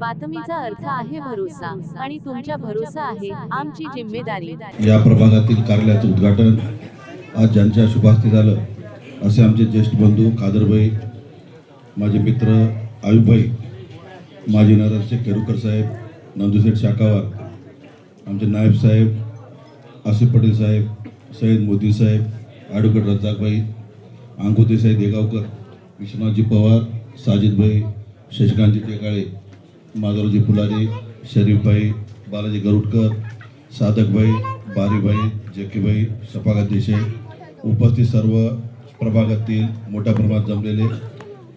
बातमीचा अर्थ आहे भरोसा आणि तुमच्या भरोसा आहे आमची जिम्मेदारी. या प्रभागातील कार्यालयाचं उद्घाटन आज ज्यांच्या शुभास्ती झालं असे आमचे ज्येष्ठ बंधू कादरभाई माझे मित्र आयुभाई माजी नगरचे केरुकर साहेब नंदुशेठ शाकावार आमचे नायब साहेब आसिफ पटेल साहेब सय्यद मोदी साहेब ॲडव्होकेट रजाकभाई अंकुतेसाई देगावकर विश्वनाथजी पवार साजिदभाई शशिकांतजी टेकाळे माधवजी फुलाजी शरीफभाई बालाजी गरुडकर साधकभाई बारीभाई जेकेभाई शफागत देशे उपस्थित सर्व प्रभागातील मोठ्या प्रमाणात जमलेले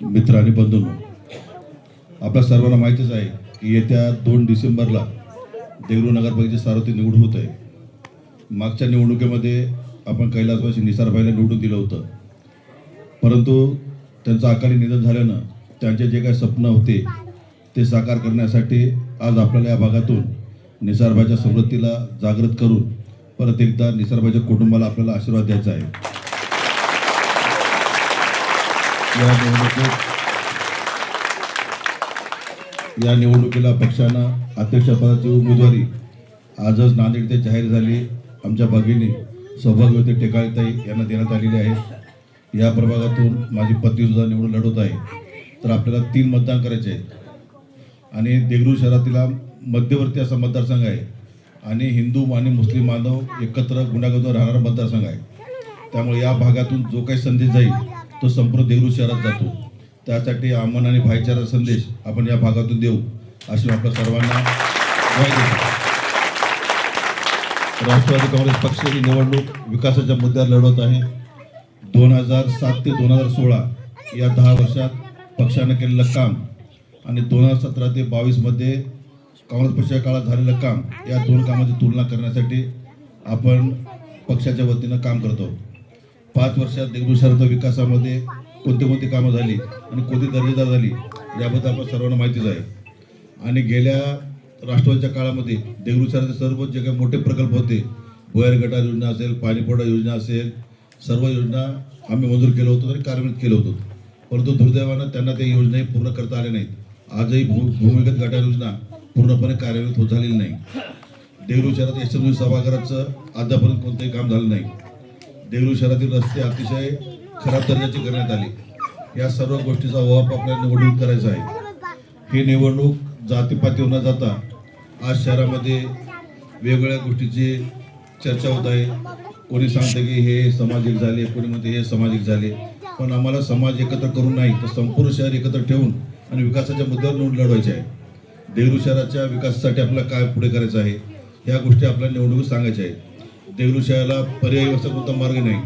मित्र आणि बंधूंनो आपल्या सर्वांना माहितीच आहे की येत्या दोन डिसेंबरला देगलूर नगरपालिकेची सार्वत्रिक निवडणूक होत आहे. मागच्या निवडणुकीमध्ये आपण कैलासवासी निसारभाईला निवडून दिलं होतं. परंतु त्यांचं अकाली निधन झाल्यानं त्यांचे जे काही स्वप्न होते ते साकार करण्यासाठी आज आपल्याला या भागातून निसर्भाच्या समृद्धीला जागृत करून परत एकदा निसर्भाच्या कुटुंबाला आपल्याला आशीर्वाद द्यायचा आहे. या निवडणुकीत या निवडणुकीला पक्षानं अध्यक्षपदाची उमेदवारी आजच नांदेड येथे जाहीर झाली. आमच्या भगिनी सौभाग्यवती टेकाळीताई यांना देण्यात आलेली आहे. या प्रभागातून माझी पत्नीसुद्धा निवडून लढवत आहे. तर आपल्याला तीन मतदान करायचे आहेत. आणि देगलूर शहरातील मध्यवर्ती असा मतदारसंघ आहे. आणि हिंदू आणि मुस्लिम बांधव एकत्र गुन्ह्यागोदर राहणारा मतदारसंघ आहे. त्यामुळे या भागातून जो काही संदेश जाईल तो संपूर्ण देगलूर शहरात जातो. त्यासाठी अमन आणि भाईचारा संदेश आपण या भागातून देऊ अशी आपल्या सर्वांना राष्ट्रवादी काँग्रेस पक्ष ही निवडणूक विकासाच्या मुद्द्यावर लढवत आहे. दोन हजार सात ते दोन हजार सोळा या दहा वर्षात पक्षानं केलेलं काम आणि दोन हजार सतरा ते बावीसमध्ये काँग्रेस पक्षाच्या काळात झालेलं काम या दोन कामाची तुलना करण्यासाठी आपण पक्षाच्या वतीनं काम करत. आहोत पाच वर्षात देगलूर शहराच्या विकासामध्ये कोणती कोणती कामं झाली आणि कोणती दर्जेदार झाली याबद्दल आपण सर्वांना माहितीच आहे. आणि गेल्या राष्ट्रवादीच्या काळामध्ये देगलूर शहराचे सर्व जे काही मोठे प्रकल्प होते भुयार गटार योजना असेल पाणीपुरवठा योजना असेल सर्व योजना आम्ही मंजूर केलं होतं आणि कार्यान्वित केलं होतं. परंतु दुर्दैवानं त्यांना त्या योजनाही पूर्ण करता आल्या नाहीत. आजही भू भूमिगत गटार योजना पूर्णपणे कार्यान्वित होत झालेली नाही. देवरू शहरात एस सभागृहाचं अद्यापर्यंत कोणतंही काम झालं नाही. देवरू शहरातील रस्ते अतिशय खराब दर्जाचे करण्यात आले. या सर्व गोष्टीचा वाप आपल्याला निवडणूक करायचा आहे. ही निवडणूक जातीपातीवर न जाता आज शहरामध्ये वेगवेगळ्या गोष्टीची चर्चा होत आहे. कोणी सांगतं की हे सामाजिक झाले कोणी म्हणते हे सामाजिक झाले. पण आम्हाला समाज एकत्र करून नाही तर संपूर्ण शहर एकत्र ठेवून आणि विकासाच्या मुद्द्यावर निवडून लढवायचे आहे. देवरू शहराच्या विकासासाठी आपल्याला काय पुढे करायचं आहे ह्या गोष्टी आपल्याला निवडणुकीत सांगायच्या आहेत. देवरू शहराला पर्यायी व्यवस्था कोणता मार्ग नाही.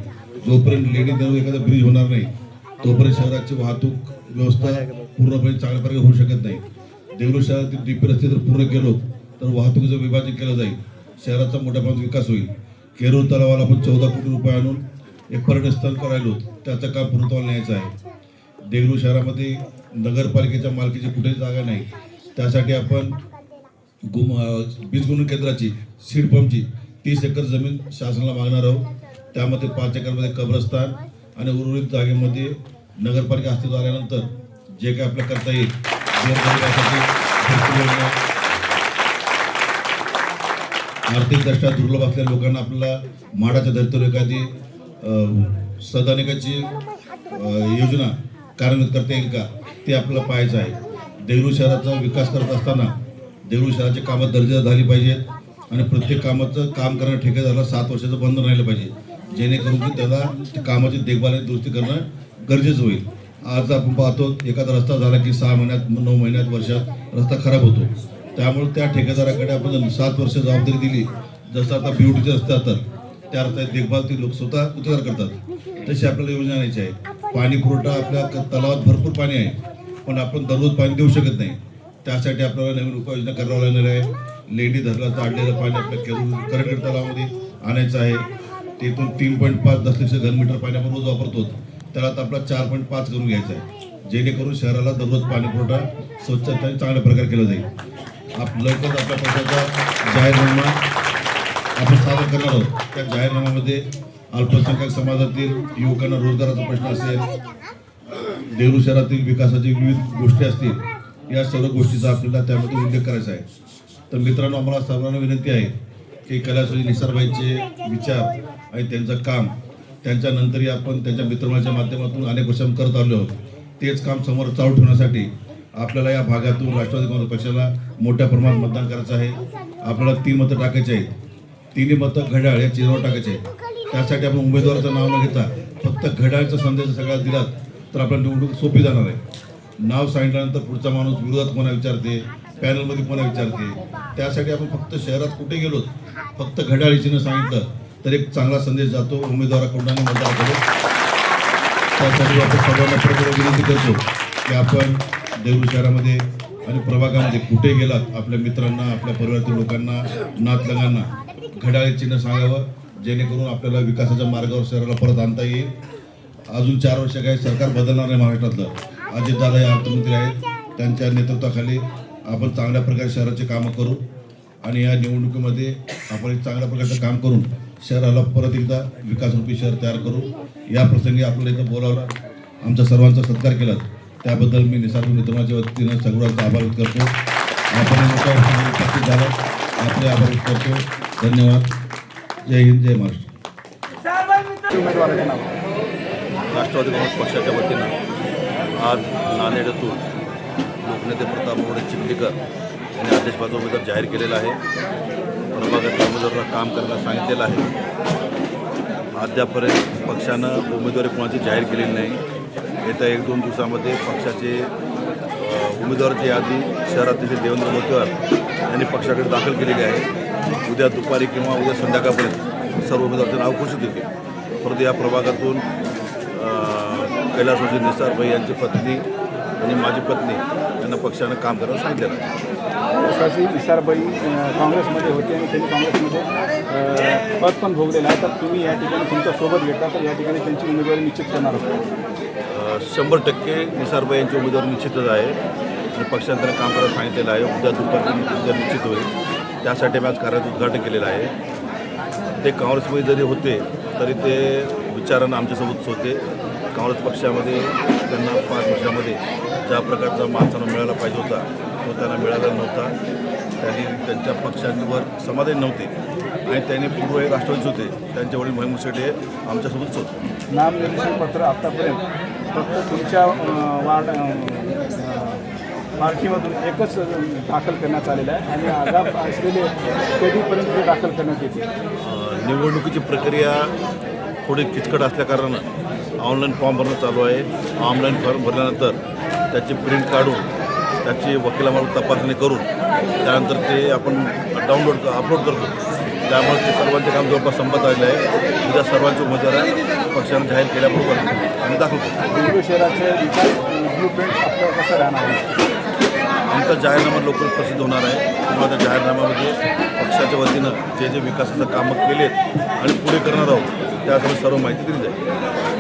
जोपर्यंत लेणी देऊ एखादा ब्रिज होणार नाही तोपर्यंत शहराची वाहतूक व्यवस्था पूर्णपणे चांगल्या प्रकारे होऊ शकत नाही. देवरू शहरातील डीपी रस्ते जर पूर्ण केलो तर वाहतुकीचं विभाजन केलं जाईल शहराचा मोठ्या प्रमाणात विकास होईल. केरूर तलावाला आपण चौदा कोटी रुपये आणून एक पर्यटन स्थळ करायलो त्याचं काम पूर्णत्वाला न्यायचं आहे. देगलूर शहरामध्ये नगरपालिकेच्या मालकीची कुठेही जागा नाही. त्यासाठी आपण गुम वीज केंद्राची सीड पंपची तीस एकर जमीन शासनाला मागणार आहोत. त्यामध्ये पाच एकरमध्ये कब्रस्तान आणि उर्वरित जागेमध्ये नगरपालिका अस्तित्व आल्यानंतर जे काही आपलं करता येईल आर्थिकदृष्ट्या दुर्लभ असलेल्या लोकांना आपल्याला माडाच्या धर्तीवर एखादी सदानिकाची योजना कारण करता येईल का? ते आपल्याला पाहायचं आहे. देगलूर शहराचा विकास करत असताना देगलूर शहराची कामं दर्जेदार झाली पाहिजेत आणि प्रत्येक कामाचं काम करणं ठेकेदाराला सात वर्षाचं बंद राहिलं पाहिजे. जेणेकरून की त्याला कामाची देखभाल आणि दुरुस्ती करणं गरजेचं होईल. आज आपण पाहतो एखादा रस्ता झाला की सहा महिन्यात नऊ महिन्यात वर्षात रस्ता खराब होतो. त्यामुळे त्या ठेकेदाराकडे आपण सात वर्ष जबाबदारी दिली. जसं आता बीओटीचे रस्ते असतात त्या रस्त्याची देखभाल ती लोक स्वतः उतार करतात. तशी आपल्याला योजना आणायची आहे. पाणी पुरवठा आपल्या तलावात भरपूर पाणी आहे. पण आपण दररोज पाणी देऊ शकत नाही. त्यासाठी आपल्याला नवीन उपाययोजना करावं लागणार आहे. लेंडी धरला काढलेलं पाणी आपल्या केरू करंगड तलावामध्ये आणायचं आहे. तिथून तीन पॉईंट पाच दशलक्ष घनमीटर पाणी आपण रोज वापरतो. त्याला आता आपला चार पॉईंट पाच करून घ्यायचा आहे. जेणेकरून शहराला दररोज पाणी पुरवठा स्वच्छता आणि चांगल्या प्रकारे केला जाईल. आप लवकरच आपल्या पक्षाचा जाहीरनामा आपण सादर करणार आहोत. त्या जाहीरनाम्यामध्ये अल्पसंख्याक समाजातील युवकांना रोजगाराचा प्रश्न असेल देगलूर शहरातील विकासाची विविध गोष्टी असतील या सर्व गोष्टीचा आपल्याला त्यामध्ये उल्लेख करायचा आहे. तर मित्रांनो आम्हाला सर्वांना विनंती आहे की कलाश्री निसारबाईंचे विचार आणि त्यांचं काम त्यांच्यानंतरही आपण त्यांच्या मित्रमाच्या माध्यमातून अनेक वर्ष करत आलो आहोत. तेच काम समोर चालू ठेवण्यासाठी आपल्याला या भागातून राष्ट्रवादी काँग्रेस पक्षाला मोठ्या प्रमाणात मतदान करायचं आहे. आपल्याला तीन मतं टाकायची आहेत. तिन्ही मतं घड्याळ या चिन्हावर टाकायचे आहेत. त्यासाठी आपण उमेदवाराचं नाव न घेता फक्त घड्याळचा संदेश सगळ्यात दिलात तर आपल्याला निवडणूक सोपी जाणार आहे. नाव सांगितल्यानंतर पुढचा माणूस विरोधात कोणा विचारते पॅनलमध्ये कोणा विचारते त्यासाठी आपण फक्त शहरात कुठे गेलो फक्त घड्याळ सांगितलं तर एक चांगला संदेश जातो उमेदवाराकडून आणि मतदाराकडून त्यासाठी आपण सर्वांना परत विनंती करतो की आपण देऊर शहरामध्ये आणि प्रभागामध्ये कुठे गेलात आपल्या मित्रांना आपल्या परिवारातील लोकांना नातलगांना घड्याळे चिन्ह सांगावं. जेणेकरून आपल्याला विकासाच्या मार्गावर शहराला परत आणता येईल. अजून चार वर्ष काही सरकार बदलणार नाही महाराष्ट्रातलं. अजितदादा हे अर्थमंत्री आहेत. त्यांच्या नेतृत्वाखाली आपण चांगल्या प्रकारे शहराचे कामं करू आणि या निवडणुकीमध्ये आपण चांगल्या प्रकारचं काम करून शहराला परत एकदा विकासरूपी शहर तयार करू. या प्रसंगी आपल्याला इथं बोलावलं. आमच्या सर्वांचा सत्कार केला. त्याबद्दल मी निसर्ग मित्रांच्या वतीनं सगळ्यांचा आभार व्यक्त करतो. आपण मोठ्या झालं. आपले आभार व्यक्त करतो. धन्यवाद. जय हिंद जय महाराष्ट्र. राष्ट्रवादी काँग्रेस पक्षाच्या वतीनं आज नांदेडातून लोकनेते प्रताप मोरे चिखलीकर यांनी आदेश उमेदवार जाहीर केलेला आहे. प्रभागातल्या उमेदवारांना काम करायला सांगितलेलं आहे. अद्यापर्यंत पक्षानं उमेदवारी कोणाची जाहीर केलेली नाही. येत्या एक दोन दिवसामध्ये पक्षाचे उमेदवाराची यादी शहरातील देवेंद्र मोतकर यांनी पक्षाकडे दाखल केलेली आहे. उद्या दुपारी किंवा उद्या संध्याकाळपर्यंत सर्व उमेदवारांचे नाव घोषित होतील. परत या प्रभागातून कैलासवासी निसारभाई यांची पत्नी आणि माझी पत्नी यांना पक्षानं काम करायला सांगितलेलं आहे. विश्वासी इसारबाई अं, काँग्रेसमध्ये होते आणि त्यांनी काँग्रेसमध्ये पद पण भोगलेलं आहे. तर तुम्ही या ठिकाणी तुमच्यासोबत घेता तर या ठिकाणी त्यांची उमेदवारी निश्चित करणार शंभर टक्के निसारबाई यांची उमेदवारी निश्चितच आहे. आणि पक्षानं त्यांना काम करायला सांगितलेलं आहे. उद्या दुपारी उद्या निश्चित होईल. त्यासाठी मी आज कार्याचं उद्घाटन केलेलं आहे. ते काँग्रेसमध्ये जरी होते तरी ते विचारानं आमच्यासोबतच होते. काँग्रेस पक्षामध्ये त्यांना पाच वर्षामध्ये ज्या प्रकारचा माणसांना मिळायला पाहिजे होता तो त्यांना मिळाला नव्हता. त्यांनी त्यांच्या पक्षांवर समाधान नव्हते. आणि त्यांनी पूर्व हे राष्ट्रवादीच होते. त्यांचे वडील मोहिम शेठ हे आमच्यासोबतच होते. नामनिर्देशन पत्र आत्तापर्यंत फक्त तुमच्या वार्ड अं, एकच दाखल करण्यात आलेलं आहे आणि आगाप असलेले कधीपर्यंत ते दाखल करण्यात येतील? निवडणुकीची प्रक्रिया थोडी किचकट असल्याकारणानं ऑनलाईन फॉर्म भरणं चालू आहे. ऑनलाईन फॉर्म भरल्यानंतर त्याची प्रिंट काढून त्याची वकिलामार्फत तपासणी करून त्यानंतर ते आपण डाउनलोड अपलोड करतो. त्यामुळे ते सर्वांचे काम जवळपास संपत आलेलं आहे. उद्या सर्वांचे उमेदवार पक्षानं जाहीर केल्याबरोबर आम्ही बेंगळूर शहराचे विकास आपलं कसं राहणार? आहे आमचा जाहीरनामा लवकर प्रसिद्ध होणार आहे. किंवा त्या जाहीरनाम्यामध्ये पक्षाच्या वतीनं जे जे विकासाचं कामं केलेत आणि पुढे करणार आहोत त्यासाठी सर्व माहिती दिली जाईल.